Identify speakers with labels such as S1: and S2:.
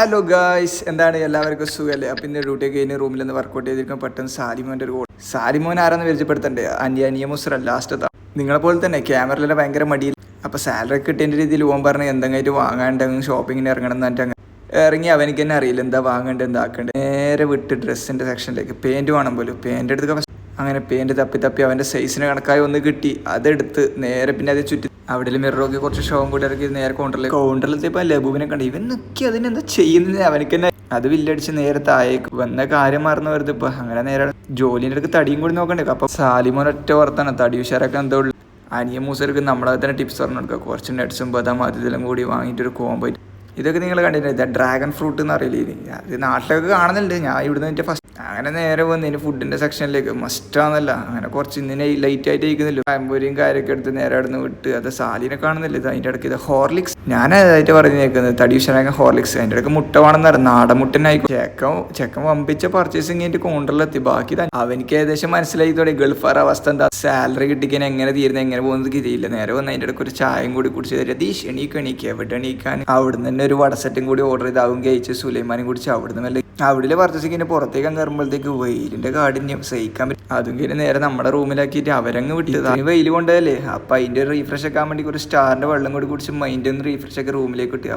S1: Hello guys എന്താണ്? എല്ലാവർക്കും സുഖമല്ലേ അപ്പം ഇന്ന് ഡ്യൂട്ടി കഴിഞ്ഞ് റൂമിൽ നിന്ന് വർക്കൗട്ട് ചെയ്തിരിക്കും പെട്ടെന്ന് സാലിമോന്റെ ഒരു കോൾ സാലിമോൻ ആരാന്ന് പരിചയപ്പെടുത്തണ്ടേ അന്യ മുസ്ര നിങ്ങളെ പോലെ തന്നെ ക്യാമറയിലെ ഭയങ്കര മടിയിൽ. അപ്പോൾ സാലറി കിട്ടേണ്ട രീതിയിൽ പോകാൻ പറഞ്ഞ് എന്തെങ്കിലും വാങ്ങാണ്ട് ഷോപ്പിങ്ങിന് ഇറങ്ങണം എന്ന് അങ്ങ് ഇറങ്ങി. അവനിക്ക് തന്നെ അറിയില്ല എന്താ വാങ്ങേണ്ടത് എന്താക്കേണ്ടത് നേരെ വിട്ട് ഡ്രസ്സിന്റെ സെക്ഷനിലേക്ക് പെയിന്റ് വേണം പോലും. പെയിന്റ് എടുത്ത് അങ്ങനെ പെയിന്റ് തപ്പി തപ്പി അവന്റെ സൈസിന് കണക്കായി ഒന്ന് കിട്ടി. അതെടുത്ത് നേരെ പിന്നെ അത് ചുറ്റി അവിടെ മിററൊക്കെ കുറച്ച് ഷോം കൂടി ഇറക്കി നേരെ കൗണ്ടറിൽ കൗണ്ടറിലെത്തിയപ്പോൾ ലബുവിനെ കണ്ടു ഇവൻ നിൽക്കി അതിനെന്താ ചെയ്യുന്നത്? അവനക്ക് തന്നെ അത് വില്ലടിച്ച് നേരെ താഴേക്ക് വന്ന കാര്യം മറന്നു വരുത് ഇപ്പൊ. അങ്ങനെ നേരെ ജോലിന്റെ അടുത്ത് തടിയും കൂടി നോക്കണ്ടേ? അപ്പൊ സാലിമോൻ ഒറ്റ ഓർത്താണ് തടി ഉഷാരൊക്കെ എന്തോ ഉള്ളു. അനിയ മൂസർക്ക് നമ്മളെ തന്നെ ടിപ്സ് പറഞ്ഞു കൊടുക്കുക. കുറച്ച് നട്ട്സും ബദാം അതിലെല്ലാം കൂടി വാങ്ങിയിട്ട് ഒരു കോമ്പോ ഇതൊക്കെ നിങ്ങൾ കണ്ടിട്ടില്ല ഇതാ ഡ്രാഗൺ ഫ്രൂട്ട് എന്ന് അറിയില്ലേ ഇത്. അത് നാട്ടിലൊക്കെ കാണുന്നുണ്ട്. ഞാൻ ഇവിടുന്ന് എന്റെ ഫസ്റ്റ് അങ്ങനെ നേരെ വന്ന് ഇനി ഫുഡിന്റെ സെക്ഷനിലേക്ക് മസ്റ്റാന്നല്ല അങ്ങനെ കുറച്ച് ഇന്നിനെ ലൈറ്റ് ആയിട്ട് ഇരിക്കുന്നില്ല പാമ്പൂരിയും കാര്യമൊക്കെ എടുത്ത് നേരെ അവിടെ നിന്ന് വിട്ട്. അത് സാലിനെ കാണുന്നില്ല? ഇത് അതിന്റെ ഇടയ്ക്ക് ഇത് ഹോർലിക്സ് ഞാൻ അതായിട്ട് പറഞ്ഞു നിൽക്കുന്നത് തടി ഹോർലിക്സ് അതിന്റെ ഇടയ്ക്ക് മുട്ട പറയുന്നത് നാടൻ മുട്ടനായിക്കോ ചെക്കൻ ചെക്കൻ വമ്പിച്ച പർച്ചേസിങ് എന്റെ കൗണ്ടറിലെത്തി ബാക്കി തന്നെ അവനിക്ക് ഏകദേശം മനസ്സിലായി തുടങ്ങി ഗൾഫാർ അവസ്ഥ എന്താ? സാലറി കിട്ടിക്കാൻ എങ്ങനെ തീരുന്നത് എങ്ങനെ പോകുന്നത് കിട്ടിയില്ല. നേരെ വന്ന് അതിന്റെ ഇടയ്ക്ക് ഒരു ചായയും കൂടി കുടിച്ച് തരാം ദീഷ് എണീക്ക് എണീക്ക്. എവിടെ എണീക്കാൻ? അവിടുന്ന് തന്നെ ഒരു വടസെറ്റും കൂടി ഓർഡർ ചെയ്ത് അവൻ കഴിച്ച് സുലൈമാനും കുടിച്ച് അവിടുന്ന് മെല്ലെ അവിടെ പർച്ചേസിങ് കഴിഞ്ഞ് പുറത്തേക്ക് കയറുമ്പോഴത്തേക്ക് വെയിലിന്റെ കാഠിന്യം സഹിക്കാൻ പറ്റും. അതും കഴിഞ്ഞ് നേരെ നമ്മുടെ റൂമിലാക്കിയിട്ട് അവരങ്ങ് വിട്ടത്. വെയിൽ കൊണ്ടതല്ലേ അപ്പം അതിന്റെ റീഫ്രഷ് ആക്കാൻ വേണ്ടി ഒരു സ്റ്റാറിന്റെ വെള്ളം കൂടി കുടിച്ച് മൈൻഡ് ഒന്ന് ഒക്കെ റൂമിലേക്ക് കിട്ടുക.